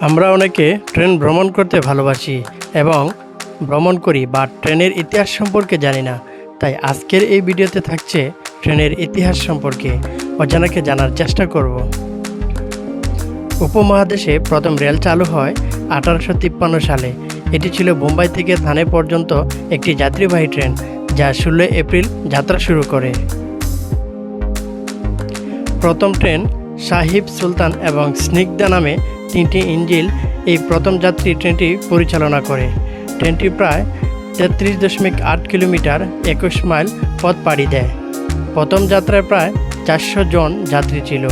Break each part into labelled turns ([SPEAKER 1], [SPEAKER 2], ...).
[SPEAKER 1] আমরা অনেকে ট্রেন ভ্রমণ করতে ভালোবাসি এবং ভ্রমণ করি বা ট্রেনের ইতিহাস সম্পর্কে জানি না। তাই আজকের এই ভিডিওতে থাকছে ট্রেনের ইতিহাস সম্পর্কে। অজানাকে জানার চেষ্টা করব। উপমহাদেশে প্রথম রেল চালু হয় আঠারোশো তিপ্পান্ন সালে। এটি ছিল বোম্বাই থেকে থানে পর্যন্ত একটি যাত্রীবাহী ট্রেন, যা ষোলো এপ্রিল যাত্রা শুরু করে। প্রথম ট্রেন সাহিব সুলতান এবং স্নিগ্ধা নামে তিনটি ইঞ্জিল এই প্রথম যাত্রী ট্রেনটি পরিচালনা করে। ট্রেনটি প্রায় তেত্রিশ দশমিক আট কিলোমিটার একুশ মাইল পথ পাড়ি দেয়। প্রথম যাত্রায় প্রায় চারশো জন যাত্রী ছিল।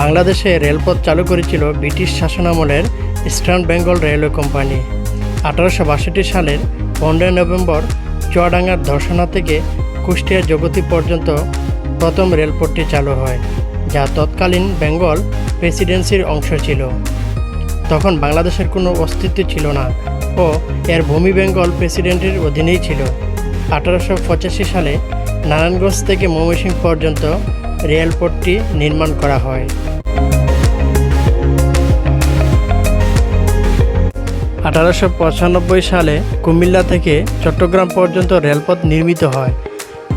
[SPEAKER 1] বাংলাদেশে রেলপথ চালু করেছিল ব্রিটিশ শাসনামলের ইস্টার্ন বেঙ্গল রেলওয়ে কোম্পানি। আঠারোশো বাষট্টি সালের পনেরোই নভেম্বর চুয়াডাঙ্গার দর্শনা থেকে কুষ্টিয়া জগতী পর্যন্ত প্রথম রেলপথটি চালু হয়, যা তৎকালীন বেঙ্গল প্রেসিডেন্সির অংশ ছিল। তখন বাংলাদেশের কোনো অস্তিত্ব ছিল না ও এর ভূমি বেঙ্গল প্রেসিডেন্টের অধীনেই ছিল। আঠারোশো পঁচাশি সালে নারায়ণগঞ্জ থেকে ময়মনসিংহ পর্যন্ত রেলপথটি নির্মাণ করা হয়। আঠারোশো পঁচানব্বই সালে কুমিল্লা থেকে চট্টগ্রাম পর্যন্ত রেলপথ নির্মিত হয়।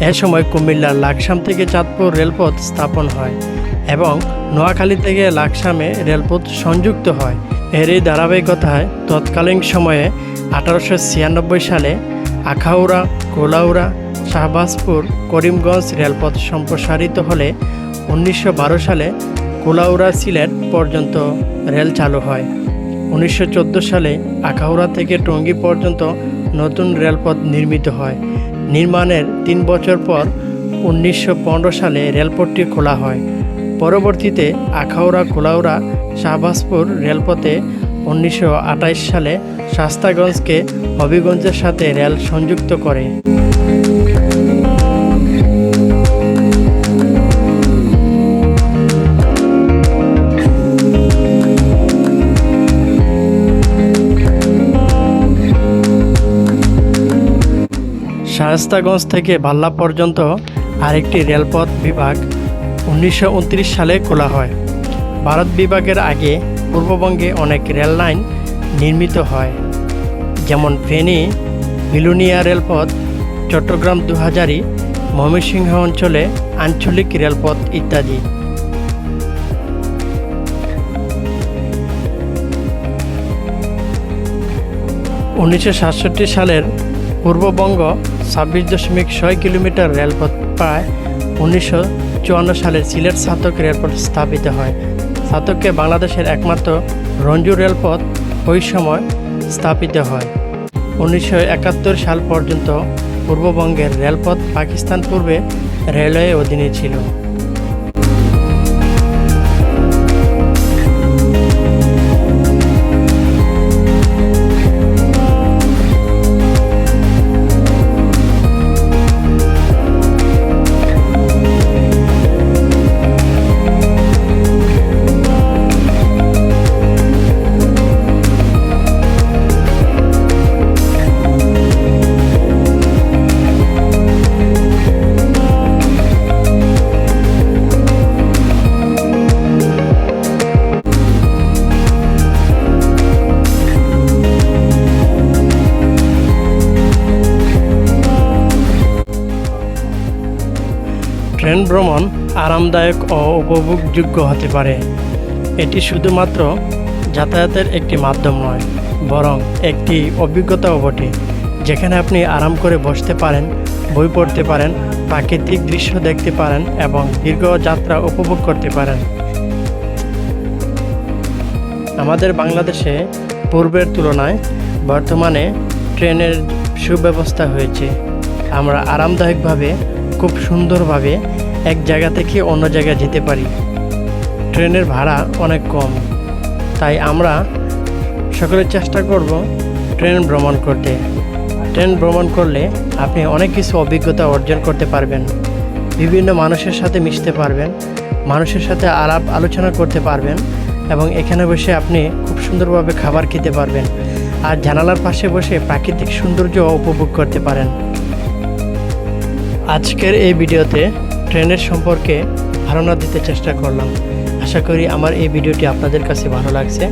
[SPEAKER 1] এ সময় কুমিল্লার লাকসাম থেকে চাঁদপুর রেলপথ স্থাপন হয় এবং নোয়াখালী থেকে লাকসামে রেলপথ সংযুক্ত হয়। এর এই ধারাবাহিকতায় তৎকালীন সময়ে আঠারোশো ছিয়ানব্বই সালে আখাউড়া, কোলাউড়া, শাহবাজপুর, করিমগঞ্জ রেলপথ সম্প্রসারিত হলে উনিশশো বারো সালে কোলাউড়া সিলেট পর্যন্ত রেল চালু হয়। উনিশশো চোদ্দ সালে আখাউড়া থেকে টঙ্গী পর্যন্ত নতুন রেলপথ নির্মিত হয়। নির্মাণের তিন বছর পর উনিশশো পনেরো সালে রেলপথটি খোলা হয়। পরবর্তীতে আখাউড়া কোলাউড়া শাহবাজপুর রেলপথে উনিশশো সালে শাস্তাগঞ্জকে হবিগঞ্জের সাথে রেল সংযুক্ত করে। শায়েস্তাগঞ্জ থেকে ভাল্লা পর্যন্ত আরেকটি রেলপথ বিভাগ উনিশশো উনত্রিশ সালে খোলা হয়। ভারত বিভাগের আগে পূর্ববঙ্গে অনেক রেল লাইন নির্মিত হয়, যেমন ফেনী বিলুনিয়া রেলপথ, চট্টগ্রাম দু হাজারি ময়মনসিংহ অঞ্চলে আঞ্চলিক রেলপথ ইত্যাদি। উনিশশো সাতষট্টি সালের পূর্ববঙ্গ ছাব্বিশ দশমিক ছয় কিলোমিটার রেলপথ প্রায় উনিশশো চুয়ান্ন সালে সিলেট সাতক রেলপথ স্থাপিত হয়। সাতককে বাংলাদেশের একমাত্র রঞ্জু রেলপথ ওই সময় স্থাপিত হয়। উনিশশো একাত্তর সাল পর্যন্ত পূর্ববঙ্গের রেলপথ পাকিস্তান পূর্বে রেলওয়ে অধীনে ছিল। ট্রেন ভ্রমণ আরামদায়ক ও উপভোগযোগ্য হতে পারে। এটি শুধুমাত্র যাতায়াতের একটি মাধ্যম নয়, বরং একটি অভিজ্ঞতাও বটে, যেখানে আপনি আরাম করে বসতে পারেন, বই পড়তে পারেন, প্রাকৃতিক দৃশ্য দেখতে পারেন এবং দীর্ঘ যাত্রা উপভোগ করতে পারেন। আমাদের বাংলাদেশে পূর্বের তুলনায় বর্তমানে ট্রেনের সুব্যবস্থা হয়েছে। আমরা আরামদায়কভাবে খুব সুন্দরভাবে এক জায়গা থেকে অন্য জায়গায় যেতে পারি। ট্রেনের ভাড়া অনেক কম। তাই আমরা সকলে চেষ্টা করব ট্রেন ভ্রমণ করতে। ট্রেন ভ্রমণ করলে আপনি অনেক কিছু অভিজ্ঞতা অর্জন করতে পারবেন। বিভিন্ন মানুষের সাথে মিশতে পারবেন, মানুষের সাথে আলাপ আলোচনা করতে পারবেন এবং এখানে বসে আপনি খুব সুন্দরভাবে খাবার খেতে পারবেন। আর জানালার পাশে বসে প্রাকৃতিক সৌন্দর্য উপভোগ করতে পারেন। আজকের এই ভিডিওতে ট্রেনের সম্পর্কে ধারণা দিতে চেষ্টা করলাম। আশা করি আমার এই ভিডিওটি আপনাদের কাছে ভালো লাগছে।